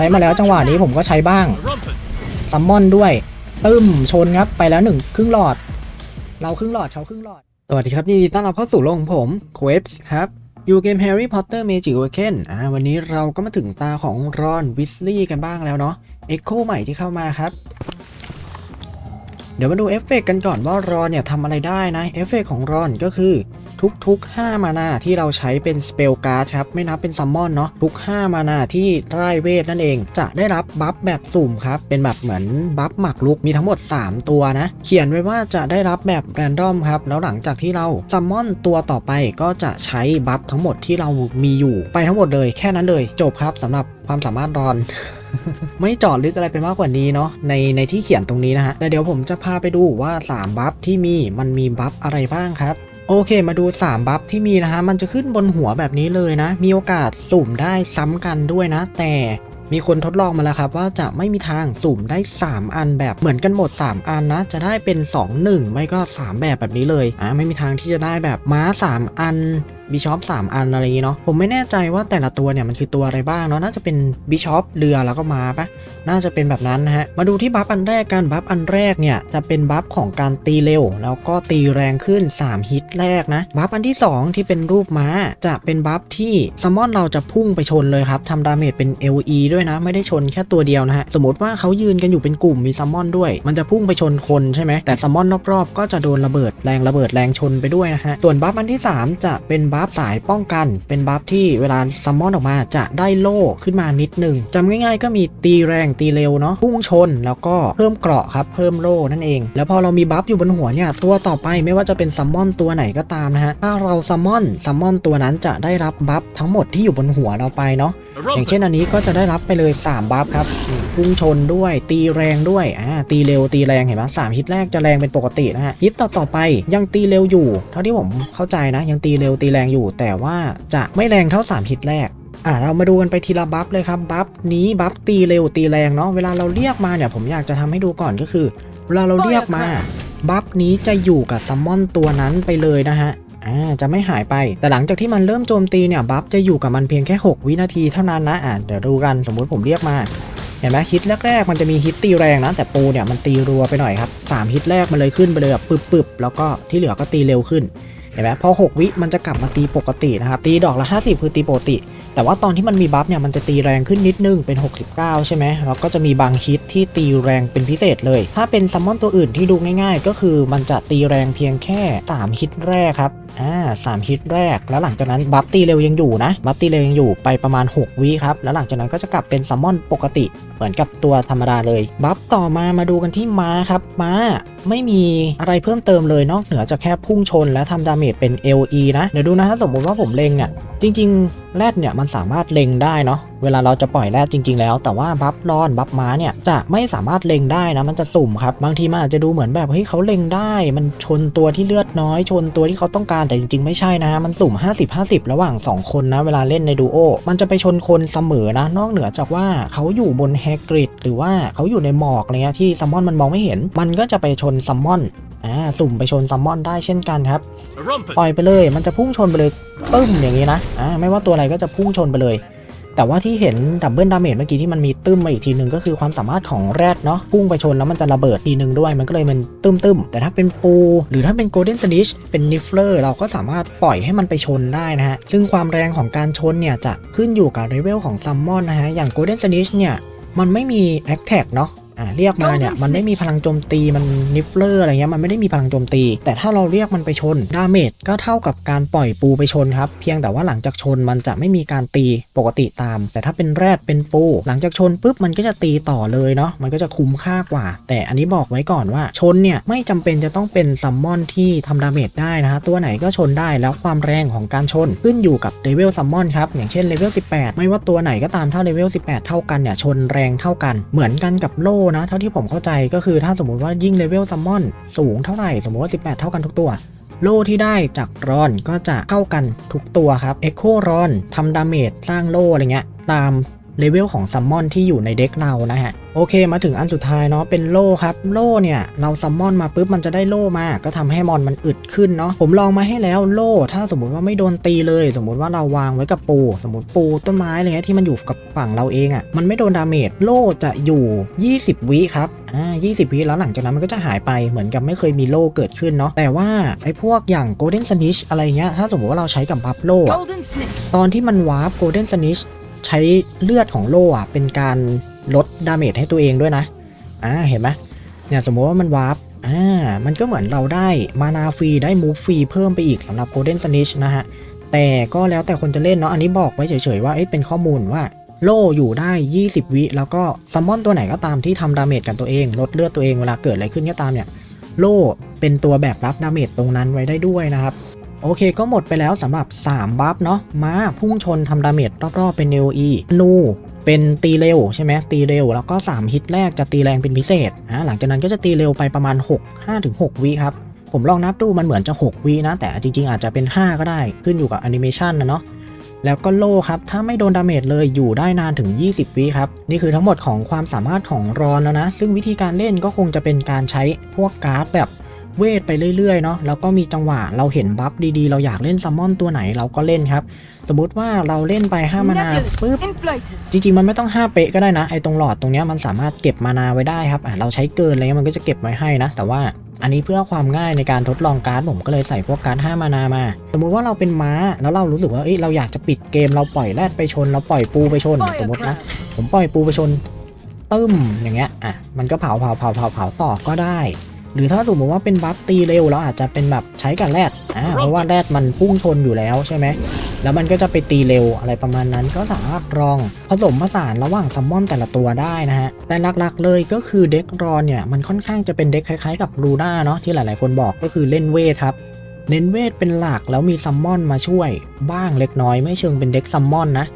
ช้มาแล้วจังหวะนี้ผมก็ใช้บ้างซัมมอนด้วย ตึมชนครับไปแล้วหนึ่งครึ่งหลอด เราครึ่งหลอดเขาครึ่งหลอด สวัสดีครับยินดีต้อนรับเข้าสู่โลกของผมโคเอฟครับอยู่เกม Harry Potter Magic Awaken อ่าวันนี้เราก็มาถึงตาของรอนวิสลีย์กันบ้างแล้วเนาะเอ็กโคใหม่ที่เข้ามาครับ ดี๋ยวมาดูเอฟเฟกต์กันก่อนว่ารอนเนี่ยทำอะไรได้นะเอฟเฟกต์ของรอนก็คือทุกๆ 5 มานาที่เราใช้เป็นสเปลการ์ดครับ ไม่นับเป็นซัมมอนเนาะทุก 5 มานาที่ไร้เวทนั่นเอง จะได้รับบัฟแบบสุ่มครับ เป็นแบบเหมือนบัฟหมักลุกมีทั้งหมด 3 ตัวนะ เขียนไว้ว่าจะได้รับแบบแรนดอมครับ แล้วหลังจากที่เราซัมมอนตัวต่อไปก็จะใช้บัฟทั้งหมดที่เรามีอยู่ไปทั้งหมดเลยแค่นั้นเลยจบครับสำหรับความสามารถรอน ไม่จาะลึกอะไรไปมากกว่านี้เนาะในในที่เขียนตรงนี้นะฮะแต่เดี๋ยวผมจะพาไปดูว่า 3 บัฟที่มีมันมีบัฟอะไรบ้างครับโอเค มาดู 3 บัฟที่มีนะฮะ มันจะขึ้นบนหัวแบบนี้เลยนะ มีโอกาสสุ่มได้ซ้ำกันด้วยนะ แต่มีคนทดลองมาแล้วครับ ว่าจะไม่มีทางสุ่มได้ 3 อันแบบเหมือนกันหมด 3 อันนะ จะได้เป็น 2 1 ไม่ก็ 3 แบบแบบนี้เลย อ่าไม่มีทางที่จะได้แบบม้า 3 อัน บิชอป3อันอะไรอย่างงี้เนาะผมไม่แน่ใจว่าแต่ละตัวเนี่ยมันคือตัวอะไรบ้างเนาะน่าจะเป็นบิชอปเรือแล้วก็มาปะน่าจะเป็นแบบนั้นนะฮะมาดูที่บัฟอันแรกกันบัฟอันแรกเนี่ยจะเป็นบัฟของการตีเร็ว แล้วก็ตีแรงขึ้น 3 ฮิตแรกนะบัฟอันที่ 2 ที่เป็นรูปม้าจะเป็นบัฟที่ซัมมอนเราจะพุ่งไปชนเลยครับทำดาเมจเป็น LE ด้วยนะ ไม่ได้ชนแค่ตัวเดียวนะฮะสมมติว่าเขายืนกันอยู่เป็นกลุ่มมีซัมมอนด้วย มันจะพุ่งไปชนคนใช่ไหมแต่ซัมมอนรอบๆ ก็จะโดนระเบิดแรงระเบิดแรงชนไปด้วยนะฮะส่วนบัฟอันที่ 3 จะเป็นบัฟัฟสายป้องกัน เป็นบัฟที่เวลาซัมมอนออกมาจะได้โล่ขึ้นมานิดนึงจำง่ายๆ ก็มีตีแรงตีเร็วเนาะพุ่งชน แล้วก็เพิ่มเกราะครับเพิ่มโล่นั่นเอง แล้วพอเรามีบัฟอยู่บนหัวเนี่ยตัวต่อไปไม่ว่าจะเป็นซัมมอนตัวไหนก็ตามนะฮะถ้าเราซัมมอนซัมมอนตัวนั้นจะได้รับบัฟทั้งหมดที่อยู่บนหัวเราไปเนาะอย่างเช่นอันนี้ก็จะได้รับไปเลย 3 บัฟครับนี่พุ่งชนด้วยตีแรงด้วยอ่าตีเร็วตีแรงเห็นไหมสามฮิตแรกจะแรงเป็นปกตินะฮะฮิตต่อต่อไปยังตีเร็วอยู่ เท่าที่ผมเข้าใจนะ ยังตีเร็วตีแรงอยู่ แต่ว่าจะไม่แรงเท่า 3 ฮิตแรกอ่าเรามาดูกันไปทีละบัฟเลยครับบัฟนี้บัฟตีเร็วตีแรงเนาะเวลาเราเรียกมาเนี่ยผมอยากจะทำให้ดูก่อนก็คือ เวลาเราเรียกมาบัฟนี้จะอยู่กับซัมมอนตัวนั้นไปเลยนะฮะ อ่าจะไม่หายไป แต่หลังจากที่มันเริ่มโจมตีเนี่ยบัฟจะอยู่กับมันเพียงแค่ 6 วินาทีเท่านั้นนะอ่าเดี๋ยวดูกันสมมุติผมเรียกมาเห็นไหมฮิตแรกๆมันจะมีฮิตตีแรงนะแต่ปูเนี่ยมันตีรัวไปหน่อยครับ3ฮิตแรกมันเลยขึ้นไปเลยแบบปึบๆแล้วก็ที่เหลือก็ตีเร็วขึ้นเห็นไหมพอ 6 วิมันจะกลับมาตีปกตินะครับตีดอกละ 50 คือตีปกติ แต่ว่าตอนที่มันมีบัฟเนี่ยมันจะตีแรงขึ้นนิดนึงเป็น 69 ใช่ไหมแล้วก็จะมีบางฮิตที่ตีแรงเป็นพิเศษเลย ถ้าเป็นซัมมอนตัวอื่นที่ดูง่ายๆ ก็คือมันจะตีแรงเพียงแค่ 3 ฮิตแรกครับอ่าสามฮิตแรก แล้วหลังจากนั้นบัฟตีเร็วยังอยู่นะบัฟตีเร็วยังอยู่ไปประมาณ 6 วิครับ แล้วหลังจากนั้นก็จะกลับเป็นซัมมอนปกติ เหมือนกับตัวธรรมดาเลยบัฟต่อมามาดูกันที่ม้าครับม้าไม่มีอะไรเพิ่มเติมเลยนอกเหนือจากแค่พุ่งชน และทำดาเมจเป็น LE นะเดี๋ยวดูนะถ้าสมมติว่าผมเล็งเนี่ยจริง ๆ แรดเนี่ยมันสามารถเล็งได้เนาะเวลาเราจะปล่อยแรดจริง ๆ แล้ว แต่ว่าบัฟรอนบัฟม้าเนี่ยจะไม่สามารถเล็งได้นะมันจะสุ่มครับบางทีมันอาจจะดูเหมือนแบบเฮ้ยเขาเล็งได้ มันชนตัวที่เลือดน้อย ชนตัวที่เขาต้องการแต่จริง ๆ ไม่ใช่นะ มันสุ่ม 50-50 ระหว่าง 2 คนนะเวลาเล่นในดูโอมันจะไปชนคนเสมอนะ นอกเหนือจากว่าเขาอยู่บนแฮกริดหรือว่าเขาอยู่ในหมอกอะไรเงี้ยที่ซัมมอนมันมองไม่เห็น มันก็จะไปชนซัมมอน อ่าสุ่มไปชนซัมมอนได้เช่นกันครับปล่อยไปเลย มันจะพุ่งชนไปเลยปึ้มอย่างนี้นะอ่าไม่ว่าตัวอะไรก็จะพุ่งชนไปเลย แต่ว่าที่เห็นดับเบิลดาเมจเมื่อกี้ที่มันมีตึ้มมาอีกทีหนึ่งก็คือความสามารถของแรดเนาะพุ่งไปชนแล้วมันจะระเบิดทีหนึ่งด้วยมันก็เลยมันตึ้มตึ้มๆแต่ถ้าเป็นปู หรือถ้าเป็นโกลเด้นส n ิชเป็นนิฟเลอร์เราก็สามารถปล่อยให้มันไปชนได้นะฮะซึ่งความแรงของการชนเนี่ยจะขึ้นอยู่กับเลเวลของซัมมอนนะฮะอย่างโกลเด้นส n ิชเนี่ยมันไม่มีแอคแท็กเนาะ อ่าเรียกมาเนี่ยมันไม่มีพลังโจมตีมันนิฟเลอร์อะไรเงี้ยมันไม่ได้มีพลังโจมตี แต่ถ้าเราเรียกมันไปชนดาเมจก็เท่ากับการปล่อยปูไปชนครับเพียงแต่ว่าหลังจากชนมันจะไม่มีการตีปกติตาม แต่ถ้าเป็นแรดเป็นปู หลังจากชนปุ๊บมันก็จะตีต่อเลยเนาะมันก็จะคุ้มค่ากว่า แต่อันนี้บอกไว้ก่อนว่าชนเนี่ยไม่จำเป็นจะต้องเป็นซัมมอนที่ทำดาเมจได้นะฮะตัวไหนก็ชนได้แล้วความแรงของการชนขึ้นอยู่กับเลเวลซัมมอนครับอย่างเช่นเลเวล18 ไม่ว่าตัวไหนก็ตามถ้าเลเวล18 เท่ากันเนี่ยชนแรงเท่ากัน เหมือนกันกับโล่นะเท่าที่ผมเข้าใจก็คือถ้าสมมติว่ายิ่งเลเวลซัมมอนสูงเท่าไหร่สมมติว่า 18 เท่ากันทุกตัว โล่ที่ได้จากรอนก็จะเท่ากันทุกตัวครับเอ็กโครอนทำดาเมจสร้างโล่อะไรเงี้ยตาม เลเวลของซัมมอนที่อยู่ในเด็กเรานะฮะโอเคมาถึงอันสุดท้ายเนาะเป็นโล่ครับโล่เนี่ยเราซัมมอนมาปุ๊บมันจะได้โล่มา ก็ทำให้มอนมันอึดขึ้นเนาะผมลองมาให้แล้วโล่ถ้าสมมติว่าไม่โดนตีเลย สมมติว่าเราวางไว้กับปู สมมติปูต้นไม้อะไรเงี้ยที่มันอยู่กับฝั่งเราเองอะ่ะมันไม่โดนดาเมจโล่จะอยู่ 20 วิครับอ่า20 วิแล้วหลังจากนั้นมันก็จะหายไปเหมือนกับไม่เคยมีโล่เกิดขึ้นเนาะแต่ว่าไอ้พวกอย่าง Golden Snitch อะไรเงี้ยถ้าสมมติว่าเราใช้กับบัฟโล่ตอนที่มันวาร์ป Golden Snitch ใช้เลือดของโล่อะเป็นการลดดาเมจให้ตัวเองด้วยนะอ่าเห็นไหมเนี่ยสมมติว่ามันวาร์ปอ่ามันก็เหมือนเราได้มานาฟรีได้มูฟฟรีเพิ่มไปอีกสำหรับ Golden Snitch นะฮะแต่ก็แล้วแต่คนจะเล่นเนาะอันนี้บอกไว้เฉยๆว่าเอ้เป็นข้อมูลว่าโล่อยู่ได้ 20 วิแล้วก็ซัมมอนตัวไหนก็ตามที่ทำดาเมจกับตัวเอง ลดเลือดตัวเองเวลาเกิดอะไรขึ้นก็ตามเนี่ย โล่เป็นตัวแบกรับดาเมจตรงนั้นไว้ได้ด้วยนะครับ โอเคก็หมดไปแล้วสำหรับ 3 บัฟเนาะม้าพุ่งชนทำดาเมจรอบๆเป็น NOE นูเป็นตีเร็วใช่ไหมตีเร็ว แล้วก็ 3 ฮิตแรกจะตีแรงเป็นพิเศษอ่าหลังจากนั้นก็จะตีเร็วไปประมาณ 6 5-6วิครับ ผมลองนับดูมันเหมือนจะ 6วินะ แต่จริงๆ อาจจะเป็น 5 ก็ได้ขึ้นอยู่กับแอนิเมชันนะเนาะแล้วก็โล่ครับ ถ้าไม่โดนดาเมจเลยอยู่ได้นานถึง 20 วิครับ นี่คือทั้งหมดของความสามารถของรอนแล้วนะ ซึ่งวิธีการเล่นก็คงจะเป็นการใช้พวกการ์ดแบบ เวทไปเรื่อยๆเนาะแล้วก็มีจังหวะเราเห็นบัฟดีๆ เราอยากเล่นซัมมอนตัวไหนเราก็เล่นครับ สมมติว่าเราเล่นไป5มานา Nebula. ปุ๊บ Inflators. จริงๆมันไม่ต้อง 5 เป๊ะก็ได้นะไอ้ตรงหลอดตรงเนี้ยมันสามารถเก็บมานาไว้ได้ครับอะเราใช้เกินอะไรเงี้ยมันก็จะเก็บไว้ให้นะ แต่ว่าอันนี้เพื่อความง่ายในการทดลองการ์ดผมก็เลยใส่พวกการ์ด5มานามา สมมุติว่าเราเป็นม้าแล้วเรารู้สึกว่าเอ้ยเราอยากจะปิดเกมเราปล่อยแรดไปชน เราปล่อยปูไปชน สมมตินะ ผมปล่อยปูไปชนตึ้มอย่างเงี้ยอะมันก็เผาเผาเผาเผาเผาต่อก็ได้ หรือถ้าสมมติว่าเป็นบัฟตีเร็วเราอาจจะเป็นแบบใช้กับแรดอ่าเพราะว่าแรดมันพุ่งชนอยู่แล้วใช่ไหมแล้วมันก็จะไปตีเร็วอะไรประมาณนั้นก็สามารถรองผสมผสานระหว่างซัมมอนแต่ละตัวได้นะฮะ แต่หลักๆเลยก็คือเด็กรอนเนี่ย มันค่อนข้างจะเป็นเด็กคล้ายๆกับลูน่าเนาะที่หลายๆคนบอกก็คือเล่นเวทครับ เน้นเวทเป็นหลักแล้วมีซัมมอนมาช่วย บ้างเล็กน้อยไม่เชิงเป็นเด็กซัมมอนนะ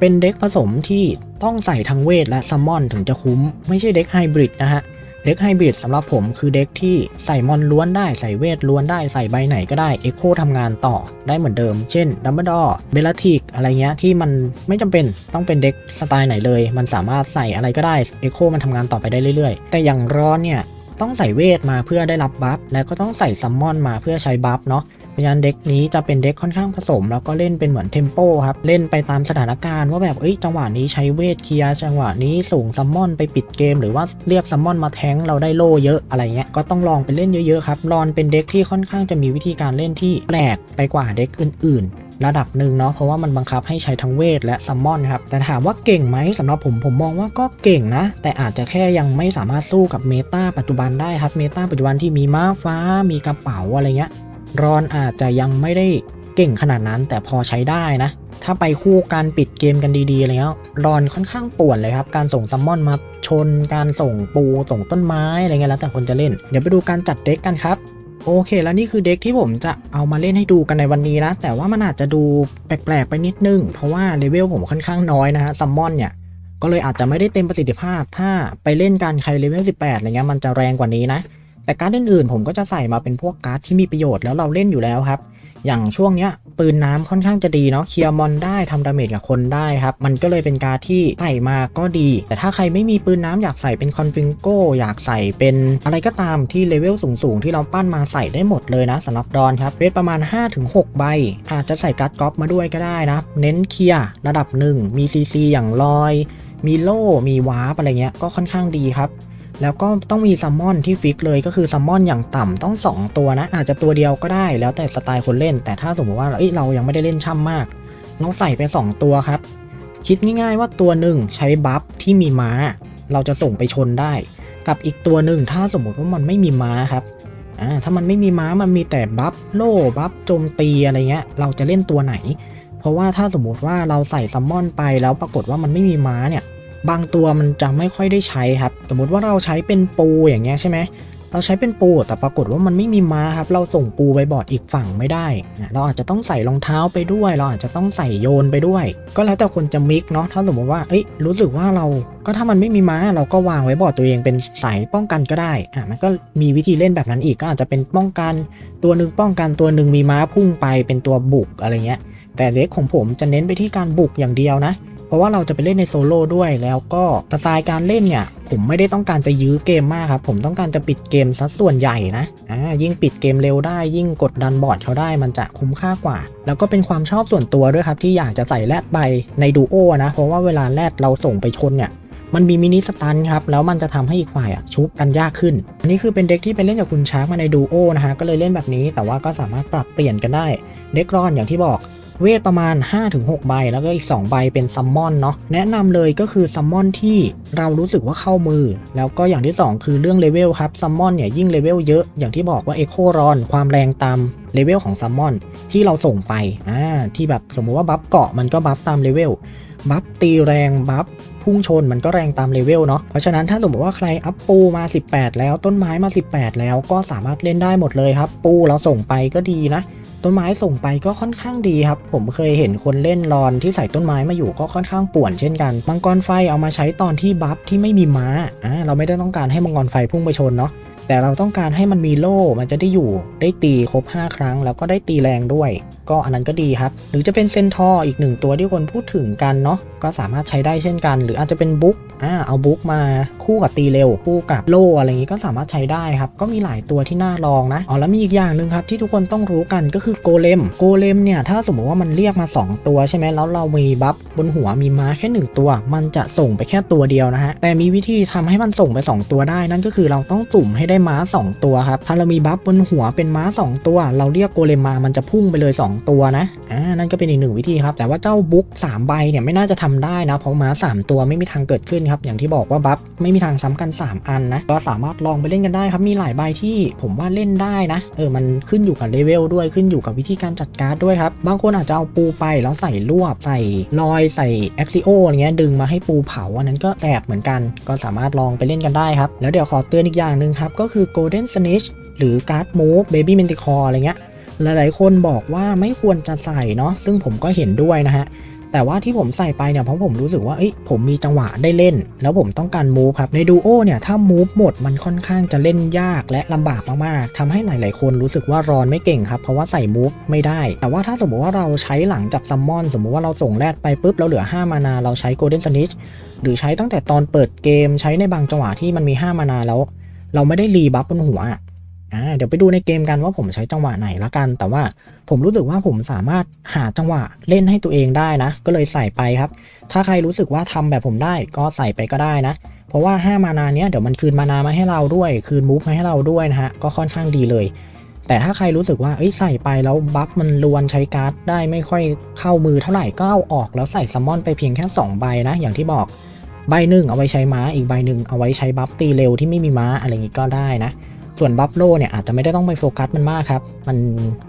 เป็นเด็กผสมที่ต้องใส่ทั้งเวทและซัมมอนถึงจะคุ้ม ไม่ใช่เด็กไฮบริดนะฮะ เด็กไฮบริดสำหรับผมคือเด็กที่ใส่มอนล้วนได้ใส่เวทล้วนได้ใส่ใบไหนก็ได้เอ็กโคทำงานต่อได้เหมือนเดิม เช่นดัมเบิลดอเบลติกอะไรเงี้ยที่มันไม่จำเป็นต้องเป็นเด็กสไตล์ไหนเลย มันสามารถใส่อะไรก็ได้เอ็กโคมันทำงานต่อไปได้เรื่อยๆ แต่อย่างร้อนเนี่ยต้องใส่เวทมาเพื่อได้รับบัฟแล้วก็ต้องใส่ซัมมอนมาเพื่อใช้บัฟเนาะ เพราะฉะนั้นเด็กนี้จะเป็นเด็กค่อนข้างผสม แล้วก็เล่นเป็นเหมือนเทมโปครับ เล่นไปตามสถานการณ์ว่าแบบเอ้ยจังหวะนี้ใช้เวทเคลียร์จังหวะนี้ส่งซัมมอนไปปิดเกม หรือว่าเรียกซัมมอนมาแทงเราได้โล่เยอะอะไรเงี้ยก็ต้องลองไปเล่นเยอะๆครับรอนเป็นเด็กที่ค่อนข้างจะมีวิธีการเล่นที่แปลกไปกว่าเด็กอื่นๆระดับหนึ่งเนาะเพราะว่ามันบังคับให้ใช้ทั้งเวทและซัมมอนครับ แต่ถามว่าเก่งไหมสำหรับผมผมมองว่าก็เก่งนะ แต่อาจจะแค่ยังไม่สามารถสู้กับเมตาปัจจุบันได้ครับเมตาปัจจุบันที่มีม้าฟ้ามีกระเป๋าอะไรเงี้ย รอนอาจจะยังไม่ได้เก่งขนาดนั้น แต่พอใช้ได้นะ ถ้าไปคู่การปิดเกมกันดีๆอะไรเงี้ยรอนค่อนข้างป่วนเลยครับ การส่งซัมมอนมาชน การส่งปู ส่งต้นไม้อะไรเงี้ยแล้วแต่คนจะเล่น เดี๋ยวไปดูการจัดเด็กกันครับโอเค แล้วนี่คือเด็กที่ผมจะเอามาเล่นให้ดูกันในวันนี้นะ แต่ว่ามันอาจจะดูแปลกๆไปนิดนึง เพราะว่าเลเวลผมค่อนข้างน้อยนะฮะซัมมอนเนี่ยก็เลยอาจจะไม่ได้เต็มประสิทธิภาพ ถ้าไปเล่นกันใครเลเวล18อะไรเงี้ยมันจะแรงกว่านี้นะ แต่การ์ดอื่นๆผมก็จะใส่มาเป็นพวกการ์ดที่มีประโยชน์แล้วเราเล่นอยู่แล้วครับ อย่างช่วงเนี้ยปืนน้ำค่อนข้างจะดีเนาะเคลียร์มอนได้ทำดาเมจกับคนได้ครับ มันก็เลยเป็นการ์ดที่ใส่มาก็ดี แต่ถ้าใครไม่มีปืนน้ำอยากใส่เป็นคอนฟิงโกอยากใส่เป็นอะไรก็ตามที่เลเวลสูงๆ ที่เราปั้นมาใส่ได้หมดเลยนะสำหรับดอนครับเวทประมาณ 5-6 ใบ อาจจะใส่การ์ดก๊อปมาด้วยก็ได้นะ เน้นเคลียร์ระดับหนึ่งมีซีซีอย่างลอย มีโล่มีวาร์ปอะไรเงี้ยก็ค่อนข้างดีครับ แล้วก็ต้องมีซัมมอนที่ฟิกเลยก็คือซัมมอนอย่างต่ำต้อง 2 ตัวนะ อาจจะตัวเดียวก็ได้แล้วแต่สไตล์คนเล่น แต่ถ้าสมมติว่าเอ้ยเรายังไม่ได้เล่นช่ำมากเราใส่ไป 2 ตัวครับ คิดง่ายๆว่าตัวหนึ่งใช้บัฟที่มีม้า เราจะส่งไปชนได้ กับอีกตัวหนึ่งถ้าสมมติว่ามันไม่มีม้าครับอ่าถ้ามันไม่มีม้ามันมีแต่บัฟโล่บัฟโจมตีอะไรเงี้ย เราจะเล่นตัวไหน เพราะว่าถ้าสมมติว่าเราใส่ซัมมอนไปแล้วปรากฏว่ามันไม่มีม้าเนี่ย บางตัวมันจะไม่ค่อยได้ใช้ครับ สมมติว่าเราใช้เป็นปูอย่างเงี้ยใช่ไหมเราใช้เป็นปูแต่ปรากฏว่ามันไม่มีม้าครับ เราส่งปูไปบอร์ดอีกฝั่งไม่ได้ เราอาจจะต้องใส่รองเท้าไปด้วย เราอาจจะต้องใส่โยนไปด้วย ก็แล้วแต่คนจะมิกเนาะ ถ้าสมมติว่า เอ้ย รู้สึกว่าเรา ก็ถ้ามันไม่มีม้า เราก็วางไว้บอร์ดตัวเองเป็นสายป้องกันก็ได้ อะ มันก็มีวิธีเล่นแบบนั้นอีก ก็อาจจะเป็นป้องกันตัวหนึ่งป้องกันตัวหนึ่งมีม้าพุ่งไปเป็นตัวบุกอะไรเงี้ย แต่เด็กของผมจะเน้นไปที่การบุกอย่างเดียวนะ ราะว่าเราจะไปเล่นในโซโล่ด้วยแล้วก็สไตล์การเล่นเนี่ยผมไม่ได้ต้องการจะยื้อเกมมากครับผมต้องการจะปิดเกมซะส่วนใหญ่นะอ่ายิ่งปิดเกมเร็วได้ ยิ่งกดดันบอร์ดเขาได้มันจะคุ้มค่ากว่า แล้วก็เป็นความชอบส่วนตัวด้วยครับที่อยากจะใส่แรดไปในดูโอนะเพราะว่าเวลาแรดเราส่งไปชนเนี่ยมันมีมินิสตันครับ แล้วมันจะทำให้อีกฝ่ายอะชุบกันยากขึ้น อันนี้คือเป็นเด็กที่ไปเล่นกับคุณช้าร์กมาในดูโอนะฮะ ก็เลยเล่นแบบนี้แต่ว่าก็สามารถปรับเปลี่ยนกันได้ เด็กรอนอย่างที่บอก เวทประมาณ 5-6 ใบ แล้วก็อีก 2 ใบเป็นซัมมอนเนาะแนะนำเลยก็คือซัมมอนที่เรารู้สึกว่าเข้ามือ แล้วก็อย่างที่ 2 คือเรื่องเลเวลครับซัมมอนเนี่ยยิ่งเลเวลเยอะอย่างที่บอกว่าเอ็โครอนความแรงตามเลเวลของซัมมอนที่เราส่งไปอ่าที่แบบสมมุติว่าบัฟเกาะมันก็บัฟตามเลเวลบัฟตีแรงบัฟพุ่งชนมันก็แรงตามเลเวลเนาะเพราะฉะนั้นถ้าสมมติว่าใครอัพปูมา 18 แล้วต้นไม้มา 18 แล้วก็สามารถเล่นได้หมดเลยครับ ปูเราส่งไปก็ดีนะ ต้นไม้ส่งไปก็ค่อนข้างดีครับ ผมเคยเห็นคนเล่นรอนที่ใส่ต้นไม้มาอยู่ก็ค่อนข้างป่วนเช่นกันมังกรไฟเอามาใช้ตอนที่บัฟที่ไม่มีม้าอ่าเราไม่ได้ต้องการให้มังกรไฟพุ่งไปชนเนาะ แต่เราต้องการให้มันมีโล่ มันจะได้อยู่ ได้ตีครบ 5 ครั้ง แล้วก็ได้ตีแรงด้วย ก็อันนั้นก็ดีครับ หรือจะเป็นเซนทออีกหนึ่งตัวที่คนพูดถึงกันเนาะ ก็สามารถใช้ได้เช่นกัน หรืออาจจะเป็นบุ๊กอ่า เอาบุ๊กมาคู่กับตีเร็ว คู่กับโล่อะไรอย่างงี้ก็สามารถใช้ได้ครับ ก็มีหลายตัวที่น่าลองนะ อ๋อแล้วมีอีกอย่างหนึ่งครับที่ทุกคนต้องรู้กันก็คือโกเลม โกเลมเนี่ยถ้าสมมติว่ามันเรียกมา 2 ตัวใช่ไหมแล้วเรามีบัฟบนหัวมีม้าแค่ 1 ตัว มันจะส่งไปแค่ตัวเดียวนะฮะ แต่มีวิธีทำให้มันส่งไป 2 ตัวได้นั่นก็คือเราต้องจุ่มให้ได้ม้า 2 ตัวครับ ถ้าเรามีบัฟบนหัวเป็นม้า 2 ตัว เราเรียกโกเลมมามันจะพุ่งไปเลย 2 ตัวนะอ่านั่นก็เป็นอีกหนึ่งวิธีครับ แต่ว่าเจ้าบุ๊ก3ใบเนี่ยไม่น่าจะทำได้นะ เพราะม้า 3 ตัวไม่มีทางเกิดขึ้นครับ อย่างที่บอกว่าบัฟไม่มีทางซ้ำกัน 3 อันนะ ก็สามารถลองไปเล่นกันได้ครับ มีหลายใบที่ผมว่าเล่นได้นะ เออ มันขึ้นอยู่กับเลเวลด้วย ขึ้นอยู่กับวิธีการจัดการ์ดด้วยครับ บางคนอาจจะเอาปูไปแล้วใส่ลวบ ใส่ลอย ใส่เอ็กซิโออะไรเงี้ย ดึงมาให้ปูเผา อันนั้นก็แสบเหมือนกัน ก็สามารถลองไปเล่นกันได้ครับ แล้วเดี๋ยวขอเตือนอีกอย่างหนึ่งครับก็คือ Golden Snitch หรือการ์ดมูฟ Baby Manticore อะไรเงี้ย หลายๆ คนบอกว่าไม่ควรจะใส่เนาะ ซึ่งผมก็เห็นด้วยนะฮะ แต่ว่าที่ผมใส่ไปเนี่ยเพราะผมรู้สึกว่าเอ้ยผมมีจังหวะได้เล่น แล้วผมต้องการมูฟครับ ในดูโอเนี่ยถ้ามูฟหมดมันค่อนข้างจะเล่นยากและลำบากมากๆทำให้หลาย ๆ คนรู้สึกว่ารอนไม่เก่งครับ เพราะว่าใส่มูฟไม่ได้ แต่ว่าถ้าสมมติว่าเราใช้หลังจากซัมมอนสมมุติว่าเราส่งแรดไปปุ๊บแล้วเหลือ 5 มานาเราใช้โกลเด้นสนิชหรือใช้ตั้งแต่ตอนเปิดเกมใช้ในบางจังหวะที่มันมี 5 มานาแล้ว เราไม่ได้รีบัฟบนหัวอะอ่าเดี๋ยวไปดูในเกมกันว่าผมใช้จังหวะไหนละกัน แต่ว่าผมรู้สึกว่าผมสามารถหาจังหวะเล่นให้ตัวเองได้นะ ก็เลยใส่ไปครับ ถ้าใครรู้สึกว่าทำแบบผมได้ก็ใส่ไปก็ได้นะเพราะว่า 5 มานาเนี้ยเดี๋ยวมันคืนมานามาให้เราด้วย คืนมูฟมาให้เราด้วยนะฮะ ก็ค่อนข้างดีเลย แต่ถ้าใครรู้สึกว่าเอ้ยใส่ไปแล้วบัฟมันลวนใช้การ์ดได้ไม่ค่อยเข้ามือเท่าไหร่ก็เอาออกแล้วใส่ซัมมอนไปเพียงแค่ 2 ใบนะ อย่างที่บอก ใบหนึ่งเอาไว้ใช้ม้าอีกใบหนึ่งเอาไว้ใช้บัฟตีเร็วที่ไม่มีม้าอะไรอย่างงี้ก็ได้นะ ส่วนบัฟโลเนี่ยอาจจะไม่ได้ต้องไปโฟกัสมันมากครับ มัน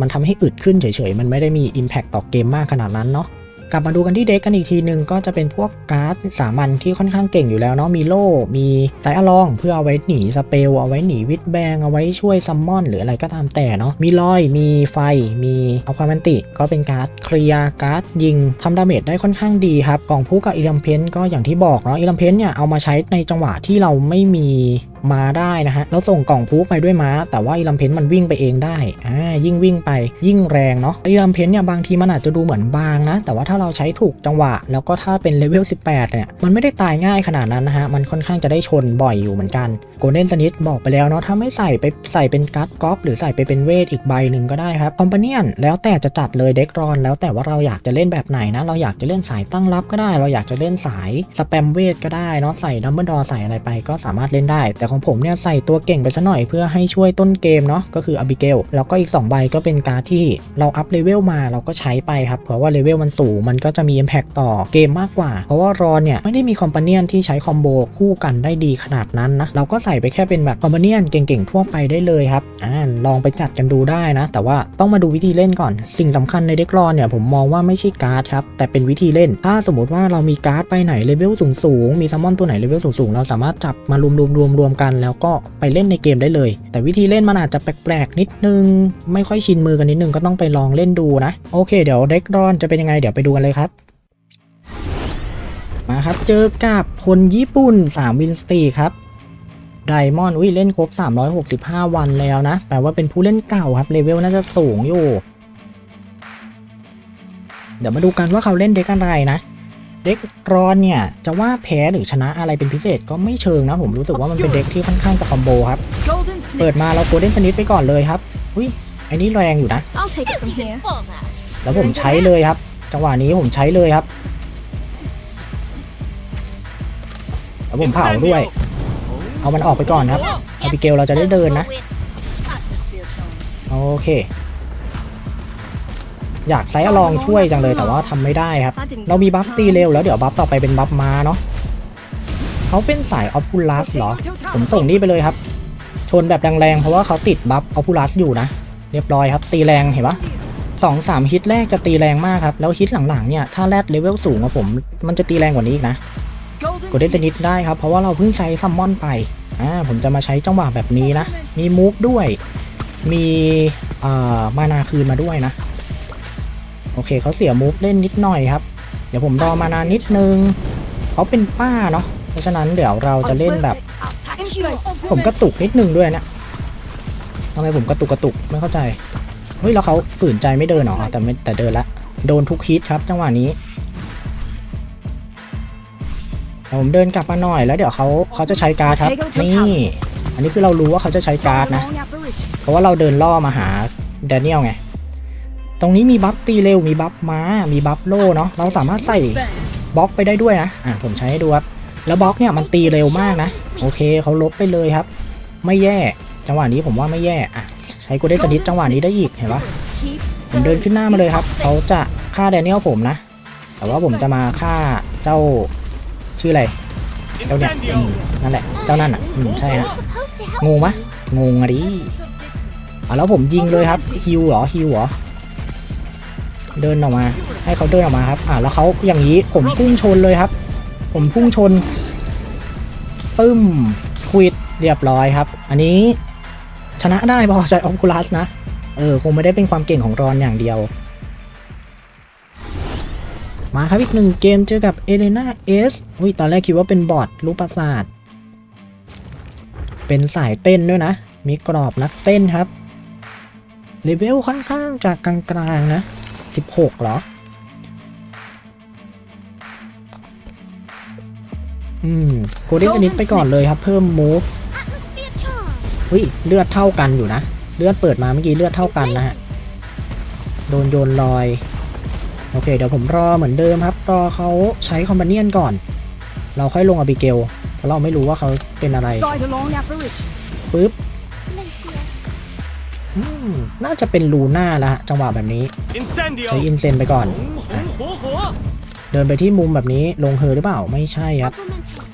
มันทำให้อึดขึ้นเฉยๆ มันไม่ได้มี Impact ต่อเกมมากขนาดนั้นเนาะ กลับมาดูกันที่เด็กกันอีกทีหนึ่งก็จะเป็นพวกการ์ดสามัญที่ค่อนข้างเก่งอยู่แล้วเนาะมีโล่ มีสายอลอง เพื่อเอาไว้หนีสเปลเอาไว้หนีวิดแบงเอาไว้ช่วยซัมมอน หรืออะไรก็ตามแต่เนาะมีลอย มีไฟ มีเอาความมันติ ก็เป็นการ์ดเคลียร์การ์ดยิงทำดาเมจได้ค่อนข้างดีครับกล่องผู้กับอีลัมเพนก็อย่างที่บอกเนาะอีลัมเพนเนี่ยเอามาใช้ในจังหวะที่เราไม่มี ม้าได้นะฮะแล้วส่งกล่องพูไปด้วยม้า แต่ว่าอีลัมเพนมันวิ่งไปเองได้อ่ายิ่งวิ่งไปยิ่งแรงเนาะอีลัมเพนเนี่ยบางทีมันอาจจะดูเหมือนบางนะ แต่ว่าถ้าเราใช้ถูกจังหวะ แล้วก็ถ้าเป็นเลเวล18เนี่ยมันไม่ได้ตายง่ายขนาดนั้นนะฮะมันค่อนข้างจะได้ชนบ่อยอยู่เหมือนกันโกลเด้นสนิทบอกไปแล้วเนาะถ้าไม่ใส่ไปใส่เป็นกัตกอฟหรือใส่ไปเป็นเวทอีกใบหนึ่งก็ได้ครับคอมพเนียนแล้วแต่จะจัดเลยเด็กรอน แล้วแต่ว่าเราอยากจะเล่นแบบไหนนะเราอยากจะเล่นสายตั้งรับก็ได้ เราอยากจะเล่นสายสแปมเวทก็ได้เนาะใส่ดัมเบิลดอใส่อะไรไปก็สามารถเล่นได้แต่ของผมเนี่ยใส่ตัวเก่งไปซะหน่อยเพื่อให้ช่วยต้นเกมเนาะก็คืออบิเกลแล้วก็อีก 2 ใบก็เป็นการ์ดที่เราอัพเลเวลมาเราก็ใช้ไปครับ เพราะว่าเลเวลมันสูงมันก็จะมี Impact ต่อเกมมากกว่า เพราะว่ารอนเนี่ยไม่ได้มีคอมพาเนียนที่ใช้คอมโบคู่กันได้ดีขนาดนั้นนะเราก็ใส่ไปแค่เป็นแบบคอมพาเนียนเก่งๆทั่วไปได้เลยครับอ่าลองไปจัดกันดูได้นะ แต่ว่าต้องมาดูวิธีเล่นก่อน สิ่งสำคัญในเด็กรอนเนี่ยผมมองว่าไม่ใช่การ์ดครับแต่เป็นวิธีเล่น ถ้าสมมติว่าเรามีการ์ดไปไหนเลเวลสูงๆมีซัมมอนตัวไหนเลเวลสูงๆเราสามารถจับมารวมๆรวมๆกันแล้วก็ไปเล่นในเกมได้เลย แต่วิธีเล่นมันอาจจะแปลกๆนิดนึง ไม่ค่อยชินมือกันนิดนึงก็ต้องไปลองเล่นดูนะ โอเค เดี๋ยวเด็กรอนจะเป็นยังไงเดี๋ยวไปดูกันเลยครับมาครับ เจอกับคนญี่ปุ่น 3 วินสตีครับไดมอนด์อุ้ยเล่นครบ 365 วันแล้วนะ แปลว่าเป็นผู้เล่นเก่าครับ เลเวลน่าจะสูงอยู่ เดี๋ยวมาดูกันว่าเขาเล่นเด็กอะไรนะ เด็กรอนเนี่ย จะว่าแพ้หรือชนะอะไรเป็นพิเศษก็ไม่เชิงนะผมรู้สึกว่ามันเป็นเด็กที่ค่อนข้างจะคอมโบครับ Golden เปิด snake. มาเราโกลเด้นชนิดไปก่อนเลยครับ อุ้ยไอ้นี่แรงอยู่นะ I'll take it from here. แล้วผมใช้เลยครับ จังหวะนี้ผมใช้เลยครับ แล้วผมเผาด้วย เอามันออกไปก่อนครับอาบิเกลเราจะได้เดินนะ Atmosphere charge. โอเค อยากไซส์ลองช่วยจังเลยแต่ว่าทำไม่ได้ครับ เรามีบัฟตีเร็วแล้วเดี๋ยวบัฟต่อไปเป็นบัฟม้าเนาะเขาเป็นสายออฟพูลัสเหรอ ผมส่งนี่ไปเลยครับ ชนแบบแรงๆเพราะว่าเขาติดบัฟออฟพูลัสอยู่นะ เรียบร้อยครับ ตีแรงเห็นปะสองสามฮิตแรกจะตีแรงมากครับ แล้วฮิตหลังๆเนี่ยถ้าแรดเลเวลสูงกว่าผม มันจะตีแรงกว่านี้อีกนะ Golden กดได้จะนิดได้ครับ เพราะว่าเราเพิ่งใช้ซัมมอนไปอ่าผมจะมาใช้จังหวะแบบนี้นะ มีมูฟด้วย มีเอ่อมานาคืนมาด้วยนะ โอเคเขาเสียมูฟเล่นนิดหน่อยครับ เดี๋ยวผมรอมานานนิดนึงเขาเป็นป้าเนาะเพราะฉะนั้นเดี๋ยวเราจะเล่นแบบ ผมกระตุกนิดนึงด้วยนะทำไมผมกระตุกกระตุกไม่เข้าใจเฮ้ยแล้วเขาฝืนใจไม่เดินหรอแต่ไม่แต่เดินละโดนทุกฮิตครับ จังหวะนี้ผมเดินกลับมาหน่อยแล้วเดี๋ยวเขาเขาจะใช้การ์ดครับนี่อันนี้คือเรารู้ว่าเขาจะใช้การ์ดนะ เพราะว่าเราเดินล่อมาหาแดเนียลไง ตรงนี้มีบัฟตีเร็ว มีบัฟม้า มีบัฟโล่เนาะ เราสามารถใส่บล็อกไปได้ด้วยนะ อะผมใช้ให้ดูครับ แล้วบล็อกเนี่ยมันตีเร็วมากนะ โอเคเขาลบไปเลยครับ ไม่แย่ จังหวะนี้ผมว่าไม่แย่ อะ ใช้กูได้สนิทจังหวะนี้ได้อีกเห็นปะผมเดินขึ้นหน้ามาเลยครับ เขาจะฆ่าแดเนียลผมนะ แต่ว่าผมจะมาฆ่าเจ้าชื่ออะไร เจ้าเนี่ยนั่นแหละ เจ้านั่นอะ อืมใช่ฮะ supposed to help งงปะงงอะดิอะแล้วผมยิงเลยครับฮิวเหรอฮิวเหรอ เดินออกมา ให้เขาเดินออกมาครับ อะแล้วเขาอย่างนี้ผมพุ่งชนเลยครับ ผมพุ่งชนปึ้มควิดเรียบร้อยครับ อันนี้ชนะได้พราะใช้ออคูลัสนะ เออ คงไม่ได้เป็นความเก่งของรอนอย่างเดียว มาครับอีกหนึ่งเกมเจอกับเอเลนาเอสอุ้ยตอนแรกคิดว่าเป็นบอทลูกประสาท เป็นสายเต้นด้วยนะ มีกรอบนักเต้นครับเลเวลค่อนข้างจากกลางๆนะ 16เหรอ อืมโกลเด้นชนิดไปก่อนเลยครับ เพิ่มมูฟ atmosphere charge. อุ้ยเลือดเท่ากันอยู่นะ เลือดเปิดมาเมื่อกี้เลือดเท่ากันนะฮะ โดนโยนลอย โอเค เดี๋ยวผมรอเหมือนเดิมครับ รอเขาใช้คอมบาเนียนก่อน เราค่อยลงอบิเกล เพราะเราไม่รู้ว่าเขาเป็นอะไร Sidelong apparition. ปึ๊บ Glacier. อืม น่าจะเป็นลูน่าแล้วฮะจังหวะแบบนี้ Incendio ใช้อินเซนไปก่อนหงหงหัวหัวเดินไปที่มุมแบบนี้ลงเฮอหรือเปล่าไม่ใช่ครับ Augmenting.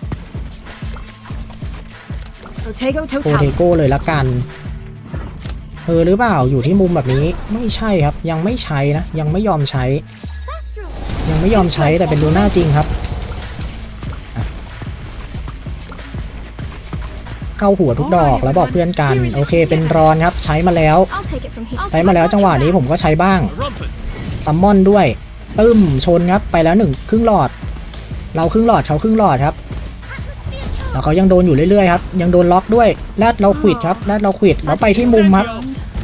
Protego โปเท total. โก้เลยละกันเฮอหรือเปล่าอยู่ที่มุมแบบนี้ไม่ใช่ครับ ยังไม่ใช้นะ ยังไม่ยอมใช้ Astral. ยังไม่ยอมใช้แต่เป็นลูน่าจริงครับ เข้าหัวทุกดอกแล้วบอกเพื่อนกัน โอเค เป็นรอนครับใช้มาแล้ว I'll take it from here. ใช้มาแล้วจังหวะนี้ผมก็ใช้บ้าง Rumpet ซัมมอนด้วยตึ้มชนครับไปแล้วหนึ่งครึ่งหลอด เราครึ่งหลอดเขาครึ่งหลอดครับแล้วเขายังโดนอยู่เรื่อยๆครับยังโดนล็อกด้วยแรดเราขวิดครับแรดเราขวิดแล้วไปที่มุมครับ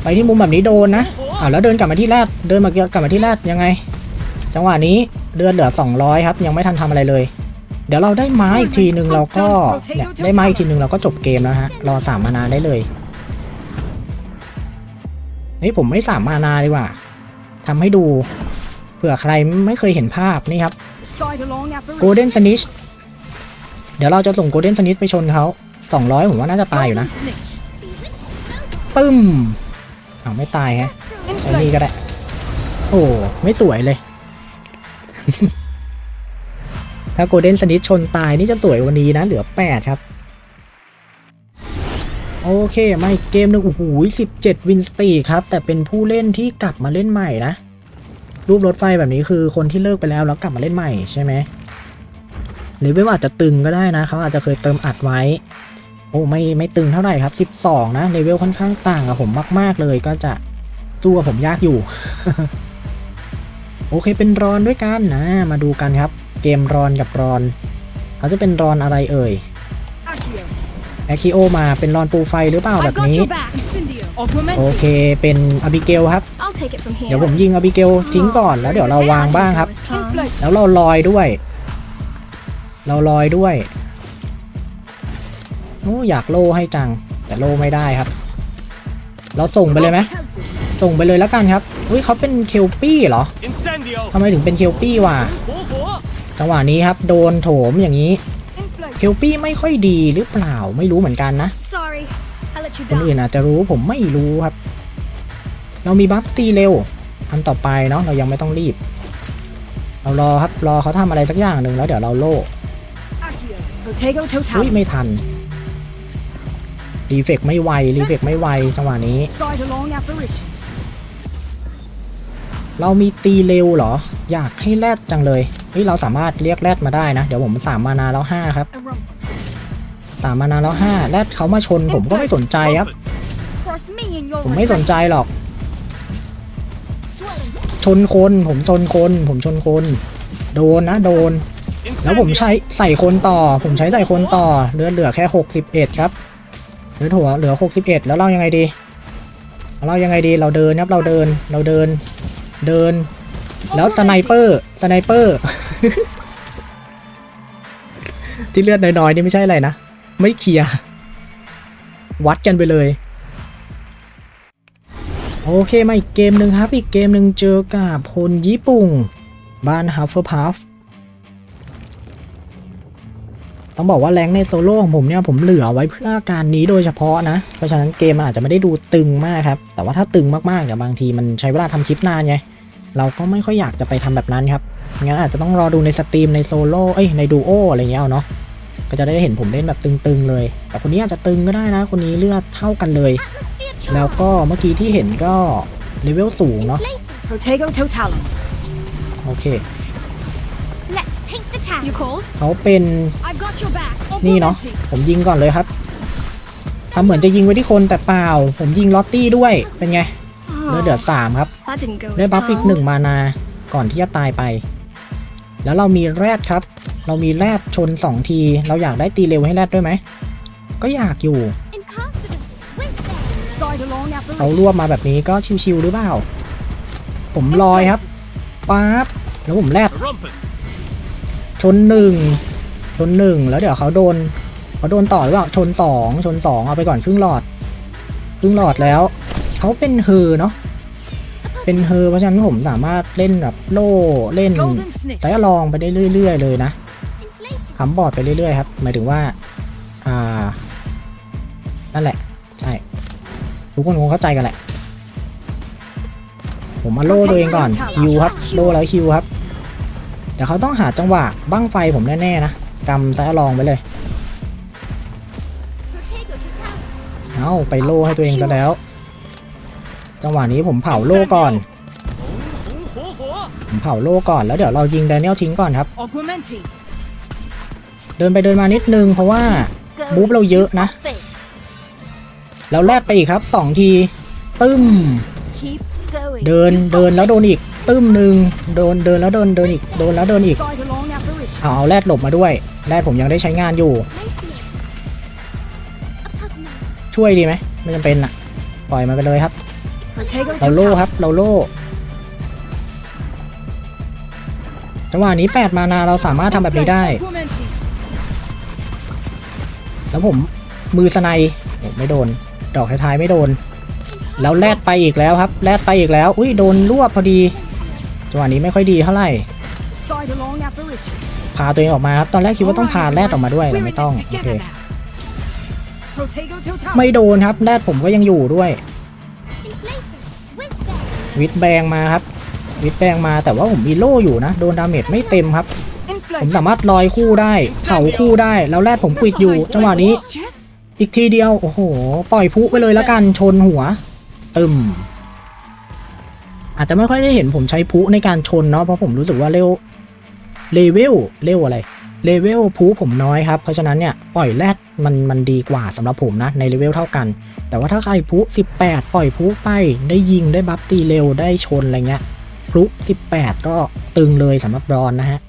ไปที่มุมแบบนี้โดนนะอ่าแล้วเดินกลับมาที่แรดเดินมากลับมาที่แรดยังไง จังหวะนี้เดือนเหลือ 200 ครับ ยังไม่ทันทำอะไรเลย เดี๋ยวเราได้ไม้อีกทีหนึ่งเราก็เนี่ยได้ไม้อีกทีหนึ่งเราก็จบเกมแล้วฮะรอสามมานาได้เลยเฮ้ยผมไม่สามมานาดีกว่าทำให้ดูเผื่อใครไม่เคยเห็นภาพนี่ครับโกลเด้นสนิชเดี๋ยวเราจะส่งโกลเด้นสนิชไปชนเขา200 ผมว่าน่าจะตายอยู่นะ Golden snake. ปึ้มอ้าไม่ตายฮะใช้นี่ก็ได้ โอ้ไม่สวยเลย ถ้าโกลเด้นสนิชชนตายนี่จะสวยวันนี้นะ เหลือ 8 ครับ โอเคมาอีกเกมนึงโอ้โห17วินสตีครับ แต่เป็นผู้เล่นที่กลับมาเล่นใหม่นะ รูปรถไฟแบบนี้คือคนที่เลิกไปแล้วแล้วกลับมาเล่นใหม่ใช่ไหมหรือไม่ว่าจจะตึงก็ได้นะเขาอาจจะเคยเติมอัดไว้ โอ้ไม่ไม่ตึงเท่าไหร่ครับ 12 นะเลเวลค่อนข้างต่างกับผมมาก ๆ เลยก็จะสู้กับผมยากอยู่ โอเคเป็นรอนด้วยกันนะ มาดูกันครับ เกมรอนกับรอนเขาจะเป็นรอนอะไรเอ่ย Accio. แอคิโอมาเป็นรอนปูไฟหรือเปล่าแบ I've บ got นี้ your back. Incendio. โอ Augmenting. เคเป็นอบิเกลครับ I'll take it from here. เดี๋ยวผมยิงอบิเกลทิ้งก่อนแล้วเดี๋ยวเราวางบ้างครับ As planned. Inflate. แล้วเราลอยด้วย เราลอยด้วยโอ้อยากโล่ให้จัง แต่โล่ไม่ได้ครับ เราส่งไปเลยไหมส่งไปเลยแล้วกันครับ อุ้ยเขาเป็นเคลปี้เหรอ Incendio! ทำไมถึงเป็นเคลปี้วะ火火！ จังหวะนี้ครับ โดนโถมอย่างนี้เคล Inflate. ปี้ไม่ค่อยดีหรือเปล่าไม่รู้เหมือนกันนะ Sorry, I let you คน down. อื่นอาจจะรู้ผมไม่รู้ครับ เรามีบัฟตีเร็วอันต่อไปเนาะเรายังไม่ต้องรีบ เรารอครับรอเขาทำอะไรสักอย่างหนึ่งแล้วเดี๋ยวเราโล่ Accio. Protego อุ้ย totalis. ไม่ทันรีเฟกไม่ไวรีเฟกไม่ไวจังหวะนี้ Side along apparition. เรามีตีเร็วเหรอ อยากให้แรดจังเลยเฮ้ยเราสามารถเรียกแรดมาได้นะ เดี๋ยวผมสามมานาแล้วห้าครับสามมานาแล้วห้าแรดเขามาชนผมก็ไม่สนใจครับ ผมไม่สนใจหรอก ชนคนผมชนคน ผมชนคน โดนนะโดน แล้วผมใช้ใส่คนต่อ ผมใช้ใส่คนต่อเลือดเหลือแค่61ครับเหลือถั่วเหลือ61แล้วเรายังไงดี เรายังไงดีเราเดินครับเราเดินเราเดิน เดิน แล้วสไนเปอร์สไนเปอร์ ที่เลือดน้อยๆนี่ไม่ใช่อะไรนะ ไม่เคลียร์วัดกันไปเลย โอเคมาอีกเกมหนึ่งครับ อีกเกมหนึ่งเจอกับคนญี่ปุ่งบ้านฮัฟเฟอร์พัฟ ต้องบอกว่าแรงในโซโล่ของผมเนี่ยผมเหลือไว้เพื่อการนี้โดยเฉพาะนะ เพราะฉะนั้นเกมมันอาจจะไม่ได้ดูตึงมากครับ แต่ว่าถ้าตึงมากๆเดี๋ยวบางทีมันใช้เวลาทำคลิปนานไง เราก็ไม่ค่อยอยากจะไปทำแบบนั้นครับ งั้นอาจจะต้องรอดูในสตรีมในโซโล่ เอ้ยในดูโออะไรเงี้ยเอาเนาะ ก็จะได้เห็นผมเล่นแบบตึงๆเลย แต่คนนี้อาจจะตึงก็ได้นะ คนนี้เลือดเท่ากันเลย Atmosphere แล้ว charge. ก็เมื่อกี้ที่เห็นก็เลเวลสูงเนาะ Inflating. Protego totalis. โอเค You cold? เขาเป็น I've got your back. นี่เนาะ Augmenting. ผมยิงก่อนเลยครับทำเหมือนจะยิงไว้ที่คนแต่เปล่า ผมยิงลอตตี้ด้วยเป็นไงเลือดเดือดสามครับ That didn't go ได้ as บัฟอีกหนึ่ง planned. มานาก่อนที่จะตายไป แล้วเรามีแรดครับ เรามีแรดชนสองที เราอยากได้ตีเร็วให้แรดด้วยไหม ก็อยากอยู่ Impossible. Wisdom. Side along เขา apparition. รวบมาแบบนี้ก็ชิวๆหรือเปล่า ผมลอยครับ Inflatus. ป๊าบ แล้วผมแรด Rumpet! ชนหนึ่งชนหนึ่งแล้วเดี๋ยวเขาโดนเขาโดนต่อหรือเปล่าชนสองชนสองเอาไปก่อนครึ่งหลอด ครึ่งหลอดแล้วเขาเป็นเฮอเนาะเป็นเฮอเพราะฉะนั้นผมสามารถเล่นแบบโล่เล่น Golden snake. สายลองไปได้เรื่อย ๆ เลยนะ Inflating. ทำบอร์ดไปเรื่อยๆครับหมายถึงว่าอ่านั่นแหละใช่ทุกคนคงเข้าใจกันแหละ ผมมาโล่ตัวเองก่อนฮิวครับโล่แล้วฮิวครับ เดี๋ยวเขาต้องหาจังหวะบั้งไฟผมแน่ๆนะกำสายลองไปเลย เอาไปโล่ให้ตัวเองก็แล้ว จังหวะนี้ผมเผาโล่ก่อน ผมเผาโล่ก่อนแล้วเดี๋ยวเรายิงแดเนียลทิ้งก่อนครับ เดินไปเดินมานิดนึงเพราะว่าบูฟเราเยอะนะ แล้วแลบไปอีกครับ 2 ที ตึ้ม เดินเดินแล้วโดนอีก ตึ้มหนึ่งโดนเดินแล้วเดินเดินอีกโดนแล้วเดินอีกเอาเอาแรดหลบมาด้วยแรดผมยังได้ใช้งานอยู่ ช่วยดีไหมไม่จำเป็นอะปล่อยมันไปเลยครับ เราโล่ครับ เราโล่จังหวะนี้8มานาเราสามารถทำแบบนี้ได้ แล้วผมมือสไนด์ไม่โดน ดอกท้ายๆไม่โดน แล้วแลดไปอีกแล้วครับแลดไปอีกแล้ว อุ้ยโดนรวบพอดี จังหวะนี้ไม่ค่อยดีเท่าไหร่ Side along apparition. พาตัวเองออกมาครับตอนแรกคิดว่าต้องพาแรดออกมาด้วยแต่ไม่ต้องโอเค Protego totalis. ไม่โดนครับแรดผมก็ยังอยู่ด้วย Inflating. Wisdom. วิดแบงมาครับ วิดแบงมาแต่ว่าผมมีโล่อยู่นะ โดนดาเมจไม่เต็มครับ ผม Inflatus. สามารถลอยคู่ได้เข่าคู่ได้แล้วแรดผมควิดอยู่ จังหวะนี้ Yes. อีกทีเดียวโอ้โห ปล่อยพุไปเลยแล้วกันชนหัว ตึม อาจจะไม่ค่อยได้เห็นผมใช้พุในการชนเนาะเพราะผมรู้สึกว่าเร็วเลเวลเลวอะไรเลเวลพุผมน้อยครับ เพราะฉะนั้นเนี่ยปล่อยแรดมันมันดีกว่าสำหรับผมนะในเลเวลเท่ากัน แต่ว่าถ้าใครพุ18 ปล่อยพุไปได้ยิงได้บัฟตีเร็วได้ชนอะไรเงี้ยพุ18 ก็ตึงเลยสำหรับรอนนะฮะ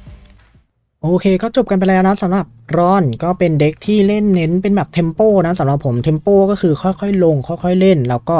โอเคก็จบกันไปแล้วนะสำหรับรอนก็เป็นเด็กที่เล่นเน้นเป็นแบบเทมโปนะสำหรับผมเทมโปก็คือค่อยๆ ลง ค่อยๆเล่น แล้วก็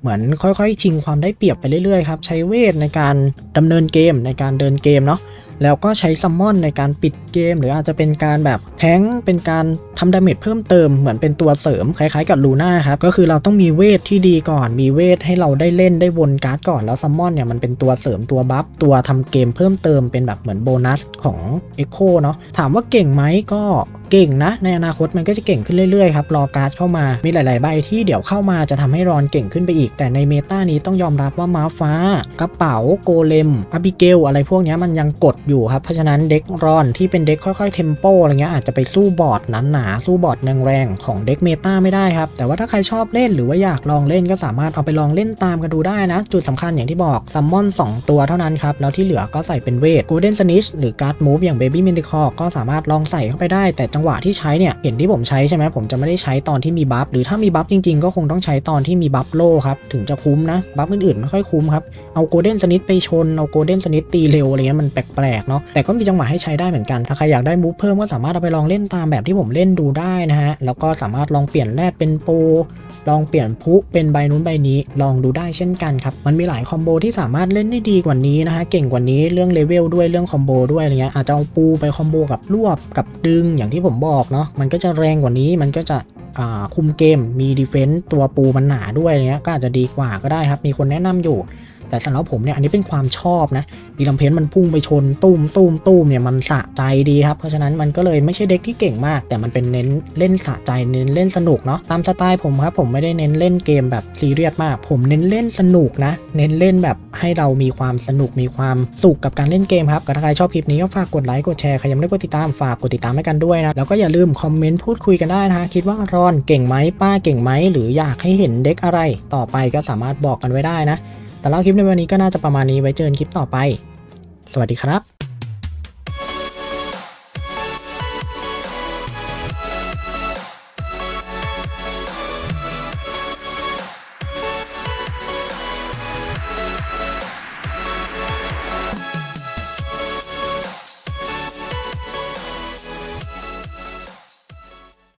เหมือนค่อยๆ ชิงความได้เปรียบไปเรื่อยๆครับใช้เวทในการดำเนินเกมในการเดินเกมเนาะแล้วก็ใช้ซัมมอนในการปิดเกม หรืออาจจะเป็นการแบบแทงเป็นการทำดาเมจเพิ่มเติมเหมือนเป็นตัวเสริมคล้ายๆกับลูน่าครับก็คือเราต้องมีเวทที่ดีก่อน มีเวทให้เราได้เล่นได้วนการ์ดก่อนแล้วซัมมอนเนี่ยมันเป็นตัวเสริมตัวบัฟตัวทำเกมเพิ่มเติมเป็นแบบเหมือนโบนัสของ Echo เนาะถามว่าเก่งไหมก็ เก่งนะ ในอนาคตมันก็จะเก่งขึ้นเรื่อยๆครับรอการ์ดเข้ามามีหลาย ๆ ใบที่เดี๋ยวเข้ามาจะทำให้รอนเก่งขึ้นไปอีก แต่ในเมตานี้ต้องยอมรับว่าม้าฟ้า กระเป๋าโกเลมอบิเกลอะไรพวกนี้มันยังกดอยู่ครับเพราะฉะนั้นเด็กรอนที่เป็นเด็กค่อยๆเทมโปอะไรเงี้ยอาจจะไปสู้บอร์ดหนาๆสู้บอร์ดแรงๆของเด็กเมตาไม่ได้ครับแต่ว่าถ้าใครชอบเล่นหรือว่าอยากลองเล่นก็สามารถเอาไปลองเล่นตามกันดูได้นะ จุดสำคัญอย่างที่บอกซัมมอน2ตัวเท่านั้นครับแล้วที่เหลือก็ใส่เป็นเวท Golden Snitch หรือการ์ดมูฟอย่าง Baby m i n t i c o r ก็สามารถลองใส่เข้าไปได้แต่จัังหวะที่ใช้เนี่ยเห็นที่ผมใช้ใช่ไหมผมจะไม่ได้ใช้ตอนที่มีบัฟหรือถ้ามีบัฟจริงๆ ก็คงต้องใช้ตอนที่มีบัฟโล่ครับถึงจะคุ้มนะบัฟอื่นๆไม่ค่อยคุ้มครับเอาโกลเด้นสนิทไปชนเอาโกลเด้นสนิทตีเร็วอะไรเงี้ยมันแปลกๆเนาะแต่ก็มีจังหวะให้ใช้ได้เหมือนกันถ้าใครอยากได้มูฟเพิ่มก็สามารถเอาไปลองเล่นตามแบบที่ผมเล่นดูได้นะฮะแล้วก็สามารถลองเปลี่ยนแรดเป็นโปลองเปลี่ยนพุเป็นใบนู้นใบนี้ลองดูได้เช่นกันครับมันมีหลายคอมโบที่สามารถเล่นได้ดีกว่านี้นะฮะเก่งกว่านี้เรื่องเลเวลด้วยเรื่องคอมโบด้วยอะไรเงี้ยอาจจะเอาปูไปคอมโบกับรวบกับดึงอย่างที่ผมบอกเนาะมันก็จะแรงกว่านี้มันก็จะคุมเกมมีดีเฟนต์ตัวปูมันหนาด้วยอะไรเงี้ยก็อาจจะดีกว่าก็ได้ครับ มีคนแนะนำอยู่ แต่สำหรับผมเนี่ยอันนี้เป็นความชอบนะดีลัมเพนมันพุ่งไปชนตุ้มตุ้มตุ้มเนี่ยมันสะใจดีครับ เพราะฉะนั้นมันก็เลยไม่ใช่เด็กที่เก่งมาก แต่มันเป็นเน้นเล่นสะใจเน้นเล่นสนุกเนาะตามสไตล์ผมครับผมไม่ได้เน้นเล่นเกมแบบซีเรียสมาก ผมเน้นเล่นสนุกนะ เน้นเล่นแบบให้เรามีความสนุกมีความสุขกับการเล่นเกมครับก็ถ้าใครชอบคลิปนี้ก็ฝากกดไลค์กดแชร์ใครยังไม่ได้กดติดตามฝากกดติดตามให้กันด้วยนะแล้วก็อย่าลืมคอมเมนต์พูดคุยกันได้นะฮะคิดว่ารอนเก่งไหมป้าเก่งไหมหรืออยากให้เห็นเด็กอะไร ต่อไปก็สามารถบอกกันไว้ได้นะ แต่เล่าคลิปในวันนี้ก็น่าจะประมาณนี้ไว้เจอกันคลิปต่อไป สวัสดีครับ